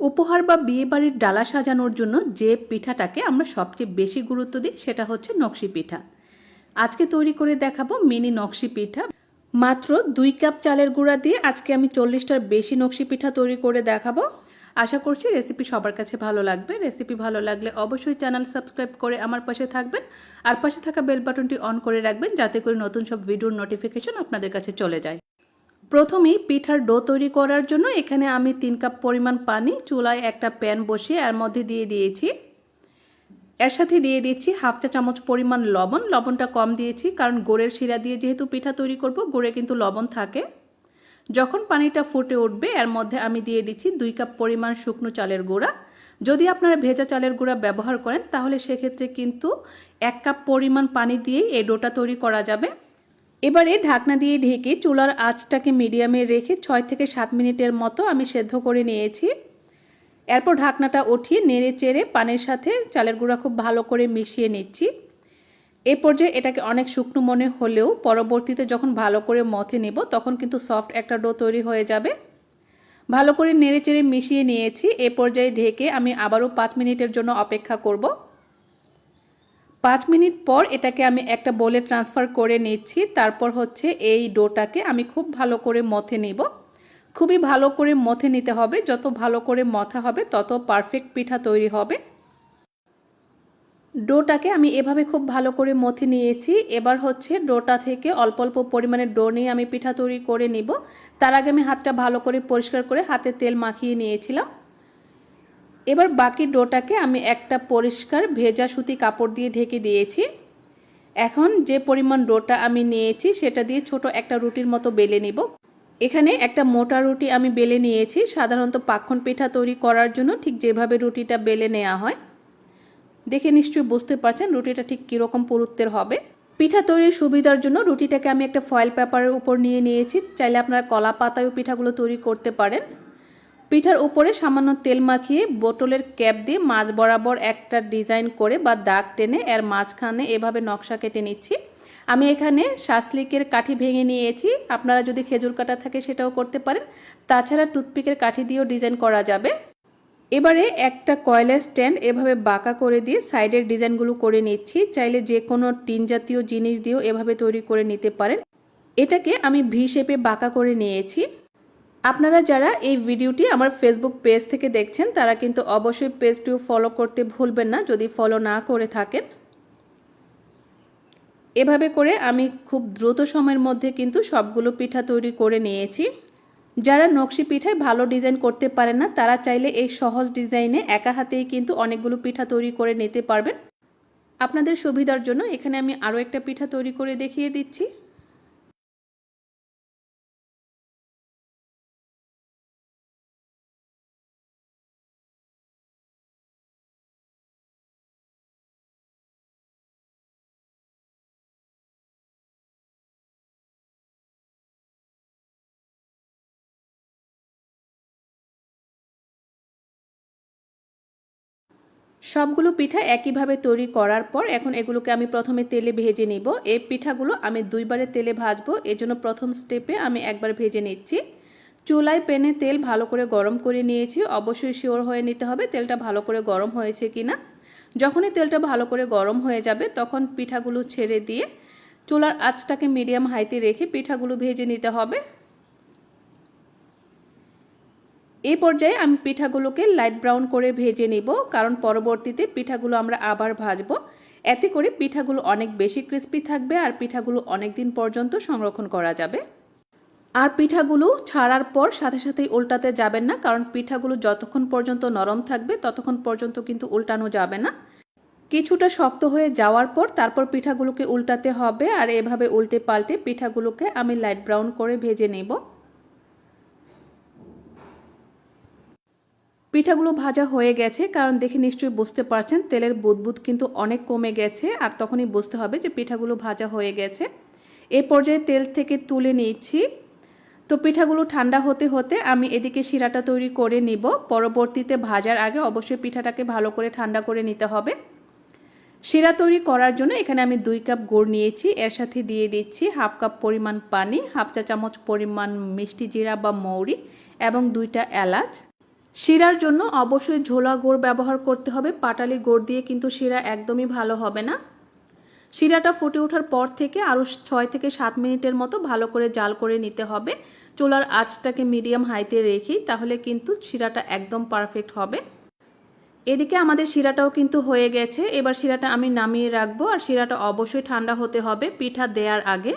উপহার বা বিয়েবাড়ির ডালা সাজানোর জন্য যে পিঠাটাকে আমরা সবচেয়ে বেশি গুরুত্ব দিই সেটা হচ্ছে নকশি পিঠা। আজকে তৈরি করে দেখাবো মিনি নকশি পিঠা। মাত্র দুই কাপ চালের গুঁড়া দিয়ে আজকে আমি চল্লিশটার বেশি নকশি পিঠা তৈরি করে দেখাবো। আশা করছি রেসিপি সবার কাছে ভালো লাগবে। রেসিপি ভালো লাগলে অবশ্যই চ্যানেল সাবস্ক্রাইব করে আমার পাশে থাকবেন। আর পাশে থাকা বেল বাটনটি অন করে রাখবেন যাতে করে নতুন সব ভিডিওর নোটিফিকেশন আপনাদের কাছে চলে যায়। প্রথমেই পিঠার ডো তৈরি করার জন্য এখানে আমি তিন কাপ পরিমাণ পানি চুলায় একটা প্যান বসিয়ে এর মধ্যে দিয়ে দিয়েছি। এর সাথে দিয়ে দিচ্ছি হাফ চা চামচ পরিমাণ লবণ। লবণটা কম দিয়েছি কারণ গোড়ের শিরা দিয়ে যেহেতু পিঠা তৈরি করব, গুড়ে কিন্তু লবণ থাকে। যখন পানিটা ফুটে উঠবে, এর মধ্যে আমি দিয়ে দিচ্ছি দুই কাপ পরিমাণ শুকনো চালের গুঁড়া। যদি আপনারা ভেজা চালের গুঁড়া ব্যবহার করেন, তাহলে সেক্ষেত্রে কিন্তু এক কাপ পরিমাণ পানি দিয়েই এই ডোটা তৈরি করা যাবে। এবারে ঢাকনা দিয়ে ঢেকে চুলার আঁচটাকে মিডিয়ামে রেখে ছয় থেকে সাত মিনিটের মতো আমি সেদ্ধ করে নিয়েছি। এরপর ঢাকনাটা উঠিয়ে নেড়ে চেড়ে পানের সাথে চালের গুঁড়া খুব ভালো করে মিশিয়ে নিচ্ছি। এ পর্যায়ে এটাকে অনেক শুকনো মনে হলেও পরবর্তীতে যখন ভালো করে মথে নেব, তখন কিন্তু সফট একটা ডো তৈরি হয়ে যাবে। ভালো করে নেড়ে চেড়ে মিশিয়ে নিয়েছি। এ পর্যায়ে ঢেকে আমি আবারও পাঁচ মিনিটের জন্য অপেক্ষা করব। পাঁচ মিনিট পর এটাকে আমি একটা বোলে ট্রান্সফার করে নিচ্ছি। তারপর হচ্ছে এই ডোটাকে আমি খুব ভালো করে মথে নিব। খুবই ভালো করে মথে নিতে হবে। যত ভালো করে মথা হবে, তত পারফেক্ট পিঠা তৈরি হবে। ডোটাকে আমি এভাবে খুব ভালো করে মথে নিয়েছি। এবার হচ্ছে ডোটা থেকে অল্প অল্প পরিমাণে ডো নিয়ে আমি পিঠা তৈরি করে নিব। তার আগে আমি হাতটা ভালো করে পরিষ্কার করে হাতে তেল মাখিয়ে নিয়েছিলাম। এবার বাকি ডোটাকে আমি একটা পরিষ্কার ভেজা সুতি কাপড় দিয়ে ঢেকে দিয়েছি। এখন যে পরিমাণ ডোটা আমি নিয়েছি, সেটা দিয়ে ছোট একটা রুটির মতো বেলে নিব। এখানে একটা মোটা রুটি আমি বেলে নিয়েছি। সাধারণত পাক্ষণ পিঠা তৈরি করার জন্য ঠিক যেভাবে রুটিটা বেলে নেওয়া হয়। দেখে নিশ্চয়ই বুঝতে পারছেন রুটিটা ঠিক কীরকম পুরুত্বের হবে। পিঠা তৈরির সুবিধার জন্য রুটিটাকে আমি একটা ফয়েল পেপারের উপর নিয়ে নিয়েছি। চাইলে আপনারা কলা পাতায়ও পিঠাগুলো তৈরি করতে পারেন। পিঠার উপরে সামান্য তেল মাখিয়ে বোতলের ক্যাপ দিয়ে মাছ বরাবর একটা ডিজাইন করে বা দাগ টেনে এর মাঝখানে এভাবে নকশা কেটে নিচ্ছি। আমি এখানে শাসলিকের কাঠি ভেঙে নিয়েছি। আপনারা যদি খেজুর কাটা থাকে সেটাও করতে পারেন। তাছাড়া টুথপিকের কাঠি দিয়েও ডিজাইন করা যাবে। এবারে একটা কয়লা স্ট্যান্ড এভাবে বাঁকা করে দিয়ে সাইডের ডিজাইনগুলো করে নিচ্ছি। চাইলে যে কোনো টিন জাতীয় জিনিস দিয়েও এভাবে তৈরি করে নিতে পারেন। এটাকে আমি ভি শেপে বাঁকা করে নিয়েছি। আপনারা যারা এই ভিডিওটি আমার ফেসবুক পেজ থেকে দেখছেন, তারা কিন্তু অবশ্যই পেজটিও ফলো করতে ভুলবেন না যদি ফলো না করে থাকেন। এভাবে করে আমি খুব দ্রুত সময়ের মধ্যে কিন্তু সবগুলো পিঠা তৈরি করে নিয়েছি। যারা নকশি পিঠায় ভালো ডিজাইন করতে পারেন না, তারা চাইলে এই সহজ ডিজাইনে একা হাতেই কিন্তু অনেকগুলো পিঠা তৈরি করে নিতে পারবেন। আপনাদের সুবিধার জন্য এখানে আমি আরও একটা পিঠা তৈরি করে দেখিয়ে দিচ্ছি। সবগুলো পিঠা একইভাবে তৈরি করার পর এখন এগুলোকে আমি প্রথমে তেলে ভেজে নিব। এই পিঠাগুলো আমি দুইবারে তেলে ভাজবো। এজন্য প্রথম স্টেপে আমি একবার ভেজে নিচ্ছি। চুলায় প্যানে তেল ভালো করে গরম করে নিয়েছি। অবশ্যই শিওর হয়ে নিতে হবে তেলটা ভালো করে গরম হয়েছে কি না যখনই তেলটা ভালো করে গরম হয়ে যাবে তখন পিঠাগুলো ছেড়ে দিয়ে চুলার আঁচটাকে মিডিয়াম হাইতে রেখে পিঠাগুলো ভেজে নিতে হবে। এই পর্যায়ে আমি পিঠাগুলোকে লাইট ব্রাউন করে ভেজে নিব, কারণ পরবর্তীতে পিঠাগুলো আমরা আবার ভাজব। এতে করে পিঠাগুলো অনেক বেশি ক্রিস্পি থাকবে আর পিঠাগুলো অনেক দিন পর্যন্ত সংরক্ষণ করা যাবে। আর পিঠাগুলো ছাড়ার পর সাথে সাথেই উল্টাতে যাবেন না, কারণ পিঠাগুলো যতক্ষণ পর্যন্ত নরম থাকবে, ততক্ষণ পর্যন্ত কিন্তু উল্টানো যাবে না। কিছুটা শক্ত হয়ে যাওয়ার পর তারপর পিঠাগুলোকে উল্টাতে হবে, আর এভাবে উল্টে পাল্টে পিঠাগুলোকে আমি লাইট ব্রাউন করে ভেজে নেব। পিঠাগুলো ভাজা হয়ে গেছে, কারণ দেখে নিশ্চয়ই বুঝতে পারছেন, তেলের বুদবুদ কিন্তু অনেক কমে গেছে, আর তখনই বুঝতে হবে যে পিঠাগুলো ভাজা হয়ে গেছে। এ পর্যায়ে তেল থেকে তুলে নিচ্ছি। তো পিঠাগুলো ঠান্ডা হতে হতে আমি এদিকে শিরাটা তৈরি করে নিব। পরবর্তীতে ভাজার আগে অবশ্যই পিঠাটাকে ভালো করে ঠান্ডা করে নিতে হবে। শিরা তৈরি করার জন্য এখানে আমি দুই কাপ গুড় নিয়েছি, এর সাথে দিয়ে দিচ্ছি হাফ কাপ পরিমাণ পানি, হাফ চা চামচ পরিমাণ মিষ্টি জিরা বা মৌরি এবং দুইটা এলাচ। শিরার জন্য অবশ্যই ঝোলা গুড় ব্যবহার করতে হবে। পাটালি গুড় দিয়ে কিন্তু শিরা একদমই ভালো হবে না। শিরাটা ফুটে ওঠার পর থেকে আরও ছয় থেকে সাত মিনিটের মতো ভালো করে জাল করে নিতে হবে। চুলার আঁচটাকে মিডিয়াম হাইতে রেখেই তাহলে কিন্তু শিরাটা একদম পারফেক্ট হবে। এদিকে আমাদের শিরাটাও কিন্তু হয়ে গেছে। এবার শিরাটা আমি নামিয়ে রাখব আর শিরাটা অবশ্যই ঠান্ডা হতে হবে পিঠা দেওয়ার আগে।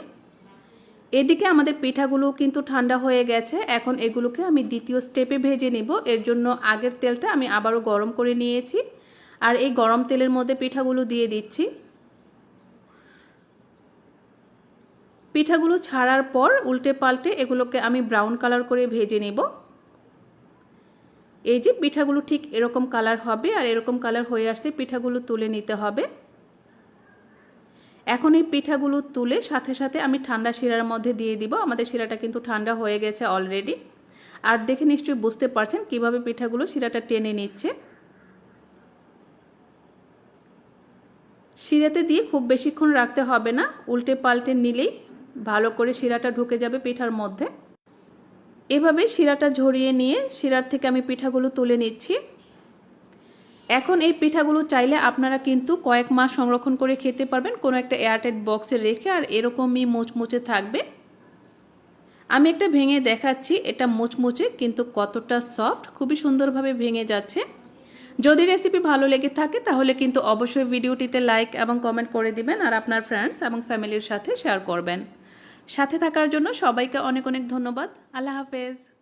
এদিকে আমাদের পিঠাগুলো কিন্তু ঠান্ডা হয়ে গেছে। এখন এগুলোকে আমি দ্বিতীয় স্টেপে ভেজে নিব। এর জন্য আগের তেলটা আমি আবারও গরম করে নিয়েছি। আর এই গরম তেলের মধ্যে পিঠাগুলো দিয়ে দিচ্ছি। পিঠাগুলো ছাড়ার পর উল্টে পাল্টে এগুলোকে আমি ব্রাউন কালার করে ভেজে নেব। এই যে পিঠাগুলো ঠিক এরকম কালার হবে আর এরকম কালার হয়ে আসলে পিঠাগুলো তুলে নিতে হবে। এখন এই পিঠাগুলো তুলে সাথে সাথে আমি ঠান্ডা শিরার মধ্যে দিয়ে দিব। আমাদের শিরাটা কিন্তু ঠান্ডা হয়ে গেছে অলরেডি আর দেখে নিশ্চয়ই বুঝতে পারছেন কীভাবে পিঠাগুলো শিরাটা টেনে নিচ্ছে। শিরাতে দিয়ে খুব বেশিক্ষণ রাখতে হবে না, উল্টে পাল্টে নিলেই ভালো করে শিরাটা ঢুকে যাবে পিঠার মধ্যে। এভাবে শিরাটা ঝরিয়ে নিয়ে শিরার থেকে আমি পিঠাগুলো তুলে নিচ্ছি। এখন এই পিঠাগুলো চাইলে আপনারা কিন্তু কয়েক মাস সংরক্ষণ করে খেতে পারবেন। কোনো একটা এয়ারটাইট বক্সে রেখে আর এরকমই মুচমুচে থাকবে। আমি একটা ভেঙে দেখাচ্ছি, এটা মুচমুচে কিন্তু কতটা সফট খুবই সুন্দরভাবে ভেঙে যাচ্ছে। যদি রেসিপি ভালো লেগে থাকে তাহলে কিন্তু অবশ্যই ভিডিওটিতে লাইক এবং কমেন্ট করে দিবেন আর আপনার ফ্রেন্ডস এবং ফ্যামিলির সাথে শেয়ার করবেন। সাথে থাকার জন্য সবাইকে অনেক অনেক ধন্যবাদ। আল্লাহ হাফেজ।